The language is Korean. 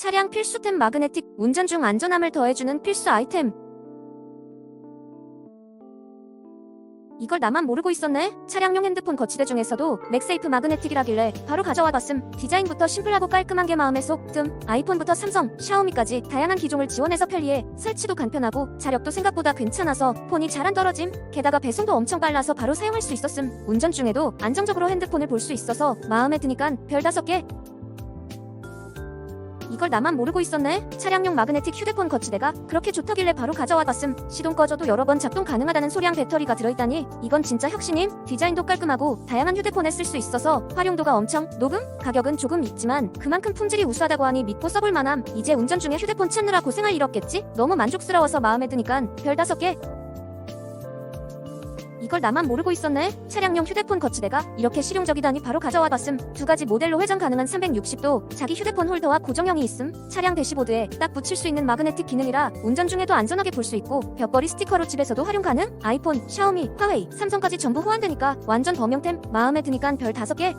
차량 필수템 마그네틱 운전 중 안전함을 더해주는 필수 아이템. 이걸 나만 모르고 있었네? 차량용 핸드폰 거치대 중에서도 맥세이프 마그네틱이라길래 바로 가져와 봤음. 디자인부터 심플하고 깔끔한 게 마음에 쏙 뜸. 아이폰부터 삼성, 샤오미까지 다양한 기종을 지원해서 편리해. 설치도 간편하고 자력도 생각보다 괜찮아서 폰이 잘 안 떨어짐. 게다가 배송도 엄청 빨라서 바로 사용할 수 있었음. 운전 중에도 안정적으로 핸드폰을 볼 수 있어서 마음에 드니깐 별 다섯 개 이걸 나만 모르고 있었네. 차량용 마그네틱 휴대폰 거치대가 그렇게 좋다길래 바로 가져와 봤음. 시동 꺼져도 여러 번 작동 가능하다는 소량 배터리가 들어있다니 이건 진짜 혁신임. 디자인도 깔끔하고 다양한 휴대폰에 쓸 수 있어서 활용도가 엄청 녹음? 가격은 조금 있지만 그만큼 품질이 우수하다고 하니 믿고 써볼 만함. 이제 운전 중에 휴대폰 찾느라 고생할 일 없겠지? 너무 만족스러워서 마음에 드니깐 별 다섯 개. 이걸 나만 모르고 있었네. 차량용 휴대폰 거치대가 이렇게 실용적이다니 바로 가져와 봤음. 두 가지 모델로 회전 가능한 360도, 자기 휴대폰 홀더와 고정형이 있음. 차량 대시보드에 딱 붙일 수 있는 마그네틱 기능이라 운전 중에도 안전하게 볼 수 있고 벽걸이 스티커로 집에서도 활용 가능. 아이폰, 샤오미, 화웨이, 삼성까지 전부 호환되니까 완전 범용템. 마음에 드니깐 별 다섯 개.